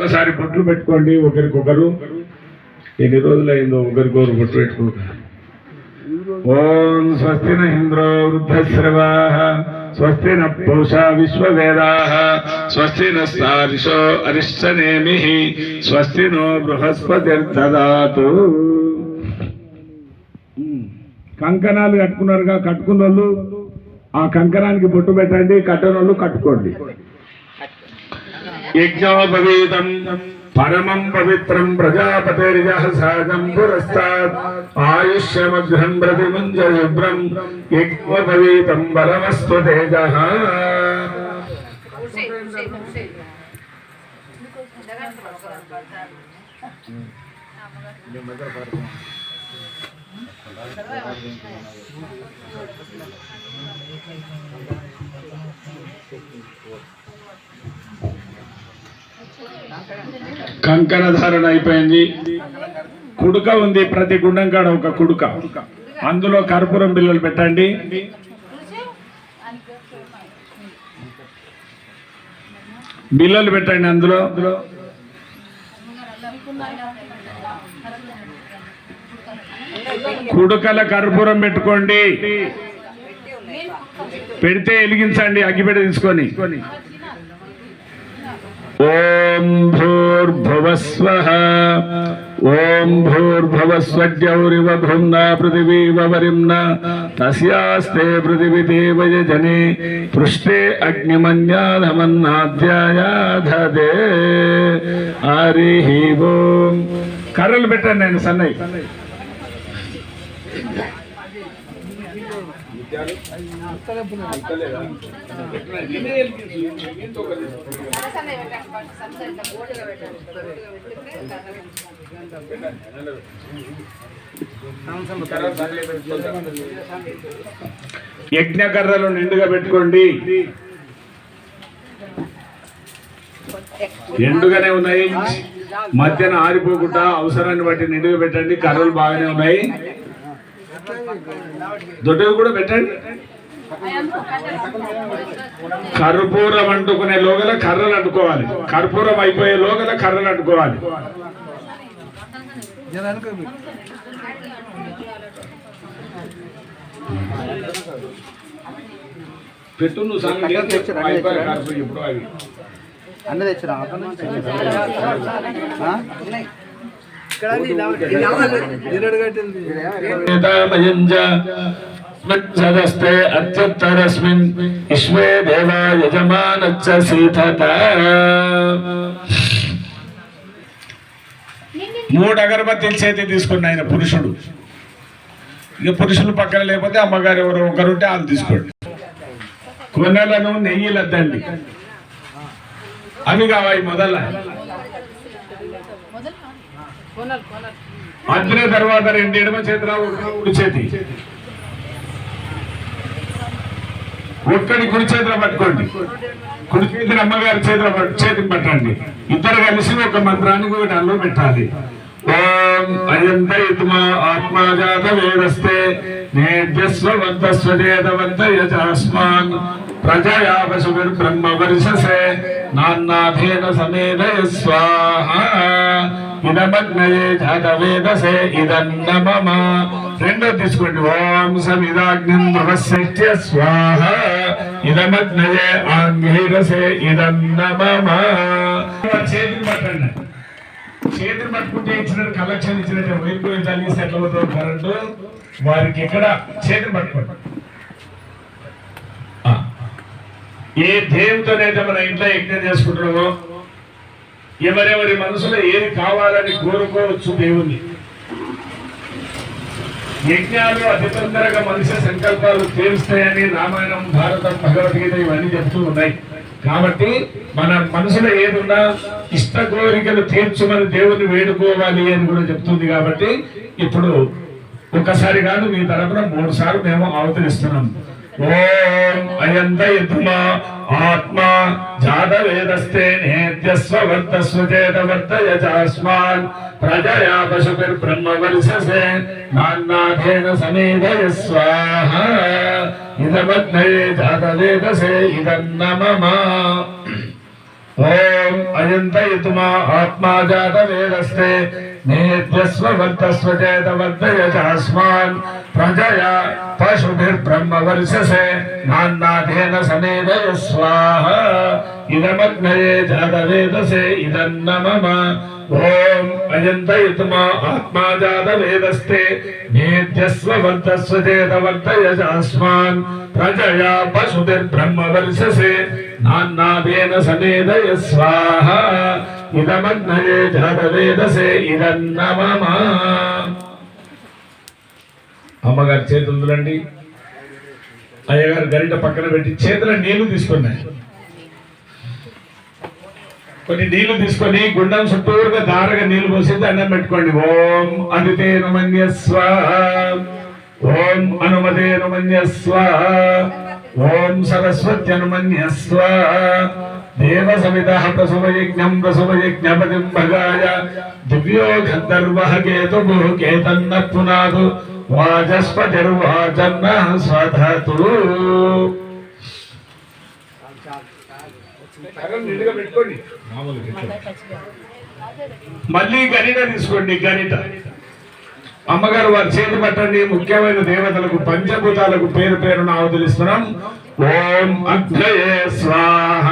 ఒకసారి బొట్లు పెట్టుకోండి ఒకరికొకరు. ఎన్ని రోజులైందో ఒకరికొకరు బొట్లు పెట్టుకుంటారు. ఓం స్వస్తి న ఇంద్రో వృద్ధశ్రవా స్వస్తి న విశ్వవేదా స్వస్తి నరిషో అరిష్టనేమి స్వస్తి నో బృహస్పతిర్దదాతు. కంకణాలు కట్టుకున్నారుగా కట్టుకున్న ఆ కంకణానికి బొట్టు పెట్టండి కట్టనోళ్ళు కట్టుకోండి. यज्ञोपवीतम्। भवेदम् परमम् पवित्रम् प्रजापतेर्यः सागम् पुरस्तात् आयुष्यमघ्नम् प्रतिमुञ्जयुभ्रम् यज्ञो भवेदम् वरमस्तु तेजः। हाँ, मगर కంకణ ధారణ అయిపోయింది. కుడుక ఉంది ప్రతి గుండం కాడ ఒక కుడుక. అందులో కర్పూరం బిల్లలు పెట్టండి. బిల్లలు పెట్టండి అందులో. కుడుకల కర్పూరం పెట్టుకోండి. పెడితే వెలిగించండి అగ్గిపెట్ట తీసుకొని. ఓం భూర్భువస్వ ఓం భూర్భువస్వద్యౌరివ భృమ్నా పృథివీవ వరిమ్న తస్యాస్తే పృథివీ దేవయజనే పృష్టే అగ్నిమన్యాధమన్నాధ్యాయాధదే. హరి ఓం. కర్రలు పెట్టాను నేను సన్నయ్య యజ్ఞకర్రలు నిండుగా పెట్టుకోండి. ఎండుగానే ఉన్నాయి. మధ్యాహ్నం ఆరిపోకుండా అవసరాన్ని బట్టి నిండుగా పెట్టండి. కర్రలు బాగానే ఉన్నాయి. దొడ్డవి కూడా పెట్టండి. కర్పూరం అంటుకునే లోగల కర్రలు అంటుకోవాలి. కర్పూరం అయిపోయే లోగల కర్రలు అంటుకోవాలి. పెట్టు నువ్వు సంగతి ఎప్పుడో అవి. అన్న తెచ్చిన అక్కడ నుంచి ఆ? నేతామయంజ సదస్తే అత్యుత్తరస్మిన్ విశ్వే దేవా యజమానచ్చ సీతత. మూడు అగరబత్తిల చేతి తీసుకున్న ఆయన పురుషుడు. ఇక పురుషులు పక్కన లేకపోతే అమ్మగారు ఎవరు ఒకరుంటే వాళ్ళు తీసుకోండి. కొనలను నెయ్యిలద్దండి. అవి కావాలి మొదల అద్దిన తర్వాత రెండు ఎడమ చేతుల ఒక కుడి చేతి. ఒక్కడి కుడి చేతిలో పట్టుకోండి. కుడి చేతిని అమ్మగారి చేతిలో చేతిని పట్టండి. ఇద్దరు కలిసి ఒక మంత్రాన్ని కూడా అల్లు పెట్టాలి. ఓం అయంత ఇత్మా ఆత్మాజాత వేదస్తే నేద్యస్వ వంతస్వజేతవంత యజాస్మాన్ ప్రజయా పశుభిర్ బ్రహ్మ వర్షసే నాన్నాథేన సమేదయ స్వాహ. ఇదమగ్నయే జాతవేదసే ఇదన్న మమ. రెండో తీసుకోండి ఓం సమిదాగ్నిం దృఢశక్త్య స్వాహ. ఇదమగ్నయే ఆంగీరసే ఇదన్న మమ. చేతిని పట్టండి. చేతిని పట్టుకుంటే ఇచ్చిన కలెక్షన్ ఇచ్చినట్టు వైపు తల్లి ఎట్లా కరెంటు వారికి ఇక్కడ చేతిని పట్టుకోండి. ఆ. ఏ దేవుతోనైతే మన ఇంట్లో యజ్ఞం చేసుకుంటున్నామో ఎవరెవరి మనసులో ఏది కావాలని కోరుకోవచ్చు దేవుణ్ణి. యజ్ఞాలు అతి తొందరగా మనిషి సంకల్పాలు తీరుస్తాయని రామాయణం భారతం భగవద్గీత ఇవన్నీ చెప్తూ ఉన్నాయి. కాబట్టి మన మనసులో ఏదున్నా ఇష్ట కోరికలు తీర్చుమని దేవుని వేడుకోవాలి అని కూడా చెప్తుంది కాబట్టి ఇప్పుడు ఒకసారి కాదు మీ తరపున మూడు సార్లు మేము అవతరిస్తున్నాం ఓం అయంత ఆత్మా జాతవేదస్తే నేత్యస్వ వర్తస్వ చేత ప్రజయా పశుభిర్ బ్రహ్మ వర్షసే నాన్నాథేన సమేధయ స్వాహ. ఇదమగ్నయే జాతవేదసే ఇదన్న మమ ఓం అయంతయుతుమా ఆత్మా జాతవేదస్తే వేదస్తే నేత్యస్వ వర్తస్వ చేత వర్తయ చాస్మాన్ ప్రజయా పశుభిర్బ్రహ్మ వర్షసే నాన్నాథేన సమేదయ స్వాహ ఇదమగ్నయే జాత వేదసే ఇదన్న మమ ఓం అయంతయుతుమా ఆత్మా ఇదమగ్నయే అమ్మగారి చేతులు చూడండి అయ్యగారు గరిట పక్కన పెట్టి చేతుల నీళ్ళు తీసుకున్నాయి కొన్ని నీళ్ళు తీసుకొని గుండం చుట్టూరుగా దారగా నీళ్ళు పోసి దండం పెట్టుకోండి. ఓం అదితే నమన్యస్వ. ఓం అనుమతే నమన్యస్వ. ఓం సరస్వతి అనుమన్యస్వ దేవ సవిత ప్రసవయజ్ఞం ప్రసవయజ్ఞపతిం భగాయ దివ్యో గంధర్వ కేతు కేతన్న పునాదు వాచస్పతిర్వాచన్న స్వధతు మళ్ళీ గరిట తీసుకోండి గరిట. అమ్మగారు వారి చేతి పట్టండి. ముఖ్యమైన దేవతలకు పంచభూతాలకు పేరు పేరున అవతరిస్తున్నాం ఓం అగ్నయే స్వాహ.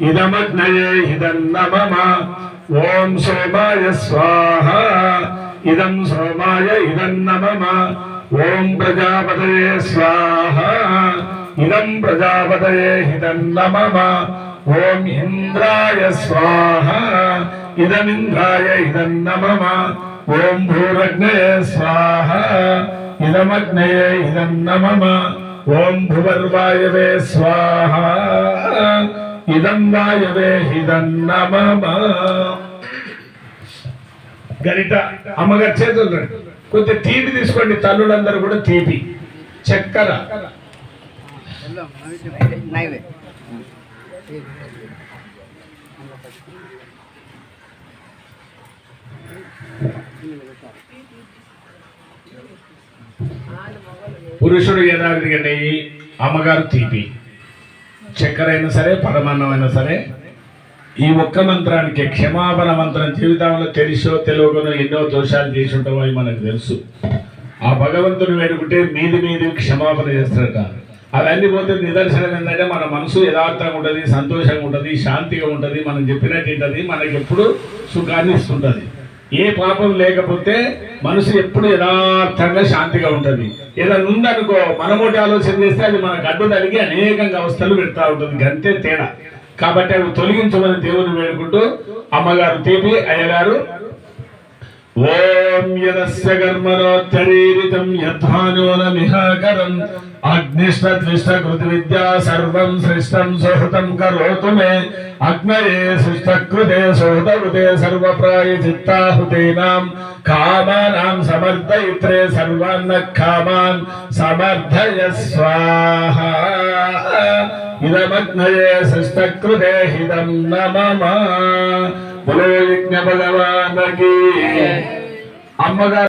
ఇదమగ్నయే ఇదన్న ఓం సోమాయ స్వాహ. ఇదం సోమాయ ఇదం నమ ఓం ప్రజాపతయే స్వాహ. ఇదం ప్రజాపతయే హిదం మమ ఓం ఇంద్రాయ స్వాహ. ఇదమింద్రాయ ఇదం మమ ఓం భూరగ్నయ స్వాహ ఇదమగ్నయ ఇదం నమమ. ఓం భువర్వాయవే స్వాహ ఇదం వాయవే ఇదన్న నమమ. గరిట అమ్మగారి చేతులు కొద్ది తీపి తీసుకోండి తల్లులందరూ కూడా తీపి. చక్కెర. పురుషుడు యథావిధిగా నెయ్యి అమ్మగారు తీపి. చక్కెర అయినా సరే పరమాన్నం అయినా సరే ఈ ఒక్క మంత్రానికి క్షమాపణ మంత్రం జీవితంలో తెలుసో తెలియకనో ఎన్నో దోషాలు చేసి ఉంటామో అని మనకు తెలుసు. ఆ భగవంతుని వేడుకుంటే మీది మీది క్షమాపణ చేస్తారట. అవన్నీ పోతే నిదర్శనం ఏంటంటే మన మనసు యథార్థంగా ఉంటుంది సంతోషంగా ఉంటుంది శాంతిగా ఉంటుంది మనం చెప్పినట్టు ఉంటుంది మనకి ఎప్పుడు సుఖాన్ని ఇస్తుంటుంది. ఏ పాపం లేకపోతే మనసు ఎప్పుడు యథార్థంగా శాంతిగా ఉంటుంది. ఏదైనా ఉందనుకో మనమోటి ఆలోచన చేస్తే అది మనకు అడ్డు తగిలి అనేకంగా అవస్థలు పెడతా ఉంటుంది. గంతే తేడా. కాబట్టి అవి తొలగించమని దేవుని వేడుకుంటూ అమ్మగారు తీపి అయ్యగారు ఓం యదస్య కర్మణోత్తరీరితం యద్ధానోనమిహాకరం. అగ్నిష్టద్విష్టకృతి విద్యా సర్వం సృష్టం సుహృతం కరోతు మే. అగ్నయే సృష్టకృతే సుహృతకృతే సర్వప్రాయ చిత్తాహుతీనాం. కామానాం సమర్థయిత్రే సర్వాన్న కామాన్. సమర్థయ స్వాహ. ఇదమగ్నయే సృష్టకృతే హిదం నమమ బులో యజ్ఞ భగవానకి అమ్మగారు